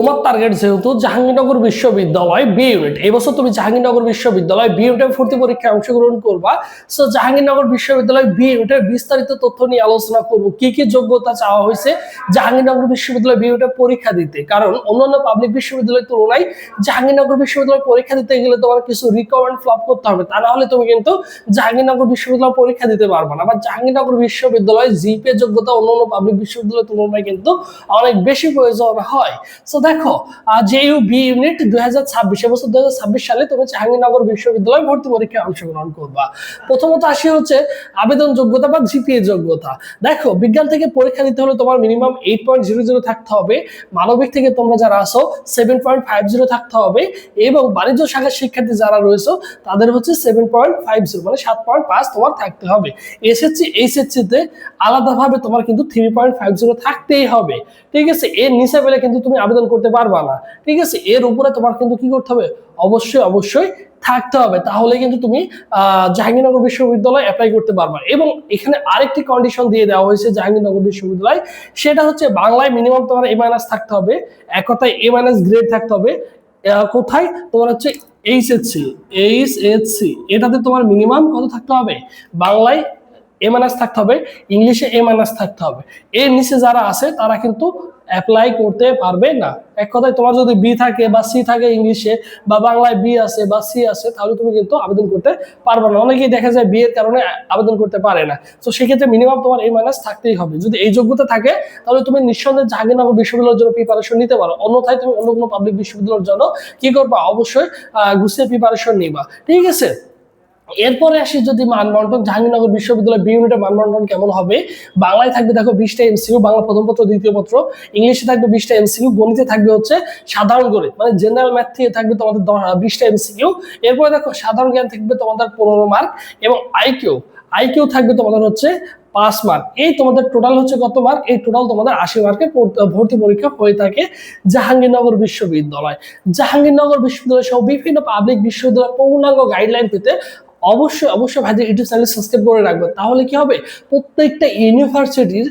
তোমার টার্গেট যেহেতু জাহাঙ্গীরনগর বিশ্ববিদ্যালয় বি ইউনিট এই বছর তুমি জাহাঙ্গীরনগর বিশ্ববিদ্যালয় বি ইউনিটের ভর্তি পরীক্ষায় অংশগ্রহণ করবা। সো জাহাঙ্গীরনগর বিশ্ববিদ্যালয় বি ইউনিটের বিস্তারিত তথ্য নিয়ে আলোচনা করব। কি কি যোগ্যতা চাওয়া হয়েছে জাহাঙ্গীরনগর বিশ্ববিদ্যালয় বি ইউনিটের পরীক্ষা দিতে? কারণ অন্যান্য পাবলিক বিশ্ববিদ্যালয়ের তুলনায় জাহাঙ্গীরনগর বিশ্ববিদ্যালয় পরীক্ষা দিতে গেলে তোমার কিছু রিকমেন্ড ফ্লপ করতে হবে। তা না হলে তুমি কিন্তু জাহাঙ্গীরনগর বিশ্ববিদ্যালয় পরীক্ষা দিতে পারবে না। বা জাহাঙ্গীরনগর বিশ্ববিদ্যালয় জিপে যোগ্যতা অন্যান্য পাবলিক বিশ্ববিদ্যালয়ের তুলনায় কিন্তু অনেক বেশি প্রয়োজন হয়। সো দেখো জেইউ বি ইউনিট দুই হাজার ছাব্বিশ এবছর দুই ছাব্বিশ সালে তুমি জাহাঙ্গীরনগর বিশ্ববিদ্যালয় ভর্তি পরীক্ষায় অংশগ্রহণ করবা। প্রথমত আসি হচ্ছে আবেদন যোগ্যতা বা জিপিএ যোগ্যতা দেখো, বিজ্ঞান থেকে পরীক্ষা দিতে হলে তোমার minimum eight point zero zero থাকতে হবে, মানবিক থেকে তোমরা যারা আসো সেভেন পয়েন্ট ফাইভ জিরো থাকতে হবে, এবং বাণিজ্য শাখার শিক্ষার্থী যারা রয়েছে, তাদের হচ্ছে সেভেন পয়েন্ট ফাইভ জিরো মানে সাত পয়েন্ট পাঁচ তোমার থাকতে হবে। এসএসসি এইচএসসি তে আলাদাভাবে তোমার কিন্তু থ্রি পয়েন্ট ফাইভ জিরো থাকতেই হবে। ঠিক আছে? এর নিচে পেলে কিন্তু তুমি আবেদন করতে পারবা না। ঠিক আছে? এর উপরে তোমার কিন্তু কি করতে হবে? অবশ্যই অবশ্যই থাকতে হবে। তাহলে কিন্তু তুমি জাহাঙ্গীরনগর বিশ্ববিদ্যালয় অ্যাপ্লাই করতে পারবা। এবং এখানে আরেকটি কন্ডিশন দিয়ে দেওয়া হয়েছে জাহাঙ্গীরনগর বিশ্ববিদ্যালয়। সেটা হচ্ছে বাংলায় মিনিমাম তোমার এ মাইনাস থাকতে হবে এক কথায় এ মাইনাস গ্রেড থাকতে হবে। কোথায়? তোমার হচ্ছে এইচএসসি এইচএসসি এটাতে তোমার মিনিমাম কত থাকতে হবে? বাংলায় এ মাইনাস থাকতে হবে, ইংলিশে এ মাইনাস থাকতে হবে। এর নিচে যারা আছে, তারা কিন্তু অ্যাপ্লাই করতে পারবে না। এক কথায় তোমার যদি বি থাকে বা সি থাকে ইংলিশে বা বাংলায় বি আছে বা সি আছে, তাহলে তুমি কিন্তু আবেদন করতে পারবে না। অনেকেই দেখা যায় বি এর কারণে আবেদন করতে পারে না। তো সেক্ষেত্রে মিনিমাম তোমার এই মাইনাস থাকতেই হবে। যদি এই যোগ্যতা থাকে, তাহলে তুমি নিঃসন্দেহে জাহাঙ্গীরনগর বিশ্ববিদ্যালয়ের জন্য প্রিপারেশন নিতে পারো। অন্যথায় তুমি অন্য কোনো পাবলিক বিশ্ববিদ্যালয়ের জন্য কি করবা? অবশ্যই গুছিয়ে প্রিপারেশন নিবা। ঠিক আছে? এরপরে আসি যদি মানবন্টন জাহাঙ্গীরনগর বিশ্ববিদ্যালয় বি ইউনিটের মানবন্টন কেমন হবে? বাংলায় থাকবে দেখো বিশটা এমসিইউ বাংলা প্রথম পত্র, দ্বিতীয় পত্র। ইংলিশে থাকবে বিশটা এমসিইউ গণিতে থাকবে হচ্ছে সাধারণ গণিত। মানে জেনারেল ম্যাথ থেকে থাকবে তোমাদের বিশটা এমসিইউ এরপরে দেখো সাধারণ জ্ঞান থাকবে তোমাদের পনেরো মার্ক এবং আইকিউ আইকিউ থাকবে তোমাদের হচ্ছে পাঁচ মার্ক এই তোমাদের টোটাল হচ্ছে কত মার্ক এই টোটাল তোমাদের আশি মার্কে ভর্তি পরীক্ষা হয়ে থাকে জাহাঙ্গীরনগর বিশ্ববিদ্যালয়। জাহাঙ্গীরনগর বিশ্ববিদ্যালয় সহ বিভিন্ন পাবলিক বিশ্ববিদ্যালয় পূর্ণাঙ্গ গাইডলাইন পেতে অবশ্যই অবশ্যই ভাইদের ইউটিউব চ্যানেল সাবস্ক্রাইব করে রাখবে। তাহলে কি হবে? প্রত্যেকটা ইউনিভার্সিটির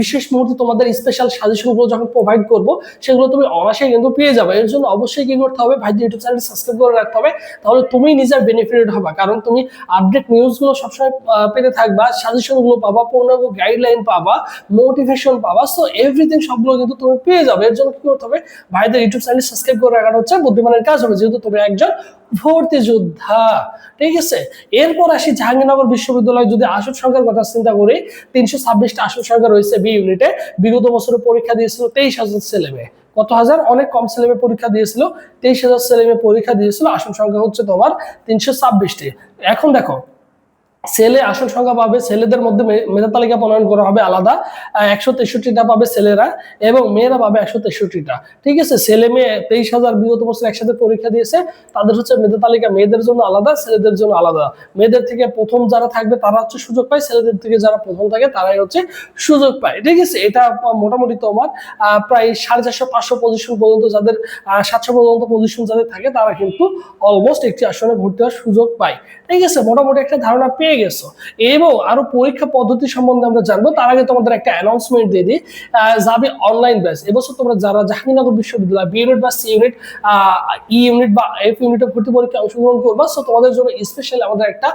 বিশেষ মুহূর্তে তোমাদের স্পেশাল সাজেশনগুলো যখন প্রোভাইড করব, সেগুলো তুমি অনায়াসে কিন্তু পেয়ে যাবে। এর জন্য অবশ্যই কি করতে হবে? ভাইদের ইউটিউব চ্যানেল সাবস্ক্রাইব করে রাখতে হবে। তাহলে তুমি নিজের বেনিফিটেড হবে। কারণ তুমি আপডেট নিউজগুলো সবসময় পেতে থাকবা সাজেশনগুলো পাবা, পূর্ণাঙ্গ গাইডলাইন পাবা মোটিভেশন পাবা সো এভরিথিং সবগুলো কিন্তু তুমি পেয়ে যাবে। এর জন্য কি করতে হবে? ভাইদের ইউটিউব চ্যানেল সাবস্ক্রাইব করে রাখাটা হচ্ছে বুদ্ধিমানের কাজ হবে। যেহেতু তুমি একজন ভর্তি যোদ্ধা, ঠিক আছে? এরপর আসি জাহাঙ্গীরনগর বিশ্ববিদ্যালয়। যদি আসন সংখ্যার কথা চিন্তা করি, তিনশো ছাব্বিশটা আসন সংখ্যা রয়েছে বি ইউনিটে। বিগত বছরে পরীক্ষা দিয়েছিল তেইশ হাজার ছেলে মেয়ে কত হাজার? অনেক কম ছেলেমে পরীক্ষা দিয়েছিল। তেইশ হাজার ছেলেমেয়ে পরীক্ষা দিয়েছিল। আসন সংখ্যা হচ্ছে তোমার তিনশো ছাব্বিশটি। এখন দেখো ছেলে আসন সংখ্যা পাবে ছেলেদের মধ্যে মেধা তালিকা প্রণয়ন করা হবে আলাদা। একশো তেষট্টিটা পাবে ছেলেরা এবং মেয়েরা পাবে একশো তেষট্টিটা। ঠিক আছে? ছেলে মেয়ে তেইশ হাজার বিগত বছর একসাথে পরীক্ষা দিয়েছে, তাদের হচ্ছে মেধা তালিকা মেয়েদের জন্য আলাদা, ছেলেদের জন্য আলাদা। মেয়েদের থেকে প্রথম যারা থাকবে, তারা হচ্ছে সুযোগ পায়। ছেলেদের থেকে যারা প্রথম থাকে, তারাই হচ্ছে সুযোগ পায়। ঠিক আছে? এটা মোটামুটি তোমার প্রায় সাড়ে চারশো, পাঁচশো পজিশন পর্যন্ত যাদের সাতশো পর্যন্ত পজিশন যাদের থাকে, তারা কিন্তু অলমোস্ট একটি আসনে ভর্তি হওয়ার সুযোগ পায়। ঠিক আছে? মোটামুটি একটা ধারণা পেয়ে গেছো। এবং আরও পরীক্ষা পদ্ধতি সম্বন্ধে আমরা জানব, তার আগে তোমাদের একটা অ্যানাউন্সমেন্ট দিয়ে দিই যাবে অনলাইন ব্যাচ এবছর তোমরা যারা জাহাঙ্গীরনগর বিশ্ববিদ্যালয় বি ইউনিট বা সি ইউনিট ই ইউনিট বা এফ ইউনিটে ভর্তি পরীক্ষা অংশগ্রহণ করবা সো তোমাদের জন্য স্পেশালি আমাদের একটা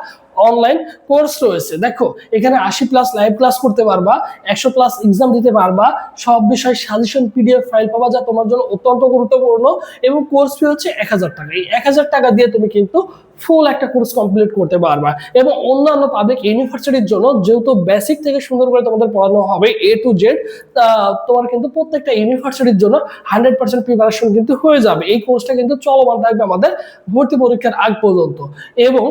অনলাইন কোর্স রয়েছে। দেখো, এখানে আশি প্লাস লাইভ ক্লাস করতে পারবা, একশো প্লাস এক্সাম দিতে পারবা, সব বিষয় সাজেশন পিডিএফ ফাইল পাবা, যা তোমার জন্য অত্যন্ত গুরুত্বপূর্ণ, এবং কোর্স ফি হচ্ছে এক হাজার টাকা। এই এক হাজার টাকা দিয়ে তুমি কিন্তু ফুল একটা কোর্স কমপ্লিট করতে পারবা। এবং অন্যান্য পাবলিক ইউনিভার্সিটির জন্য যেহেতু বেসিক থেকে সুন্দর করে তোমাদের পড়ানো হবে এ টু জেড তোমার কিন্তু প্রত্যেকটা ইউনিভার্সিটির জন্য হান্ড্রেড পার্সেন্ট প্রিপারেশন কিন্তু হয়ে যাবে। এই কোর্সটা কিন্তু চলমান থাকবে আমাদের ভর্তি পরীক্ষার আগ পর্যন্ত। এবং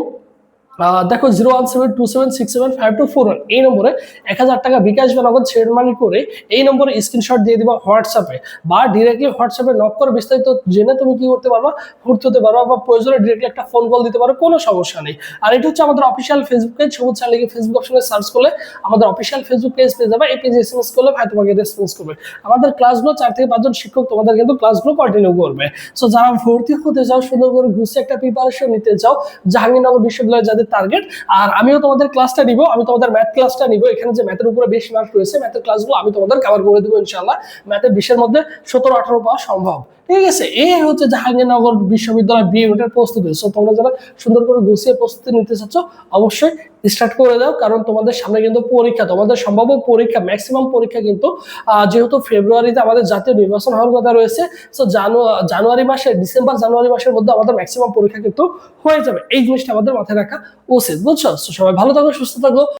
দেখো zero one seven two seven six seven five two four one এই নম্বরে এক হাজার টাকা বিকাশ বা নগদ শেয়ার মানি করে এই নম্বরে স্ক্রিনশট দিয়ে দিবা হোয়াটসঅ্যাপে বা ডিরেক্টলি হোয়াটসঅ্যাপে নক করে বিস্তারিত জেনে তুমি কি করতে পারবা ভর্তি হতে পারবা বা প্রয়োজনে ডিরেক্টলি একটা ফোন কল দিতে পারো, কোনো সমস্যা নেই। আর এটা হচ্ছে আমাদের অফিসিয়াল ফেসবুক পেজ সবুজ চ্যানেলে ফেসবুক অপশনে সার্চ করলে আমাদের অফিসিয়াল ফেসবুক পেজ পেয়ে যাবে। এই পেজে এসএমএস করলে ভাই তোমাকে রেসপন্স করবে। আমাদের ক্লাসগুলো চার থেকে পাঁচজন শিক্ষক, তোমাদের কিন্তু ক্লাসগুলো কন্টিনিউ করবে। সো যারা ভর্তি হতে চাও সুন্দর করে ঘুষে একটা প্রিপারেশন নিতে চাও, জাহাঙ্গীরনগর বিশ্ববিদ্যালয়ে যাদের তোমাদের টার্গেট আর আমিও তোমাদের ক্লাসটা নিব, আমি তোমাদের ম্যাথ ক্লাসটা নিব। এখানে যে ম্যাথের উপরে বেশি মার্ক রয়েছে ম্যাথের ক্লাসগুলো আমি তোমাদের কভার করে দেবো ইনশাল্লাহ ম্যাথের বিশের মধ্যে সতেরো, আঠারো পাওয়া সম্ভব। ঠিক আছে? এই হচ্ছে জাহাঙ্গীরনগর বিশ্ববিদ্যালয় বি ইউনিটের প্রস্তুতি। সো তোমরা যারা সুন্দর করে গুছিয়ে প্রস্তুতি নিতে চাচ্ছ, অবশ্যই স্টার্ট করে দাও। কারণ তোমাদের সামনে কিন্তু পরীক্ষা, তোমাদের সম্ভাব্য পরীক্ষা ম্যাক্সিমাম পরীক্ষা কিন্তু যেহেতু ফেব্রুয়ারিতে আমাদের জাতীয় নির্বাচন হওয়ার কথা রয়েছে সো জানুয়ারি মাসে ডিসেম্বর জানুয়ারি মাসের মধ্যে আমাদের ম্যাক্সিমাম পরীক্ষা কিন্তু হয়ে যাবে। এই জিনিসটা আমাদের মাথায় রাখা উচিত বুঝছ সবাই ভালো থাকো সুস্থ থাকো।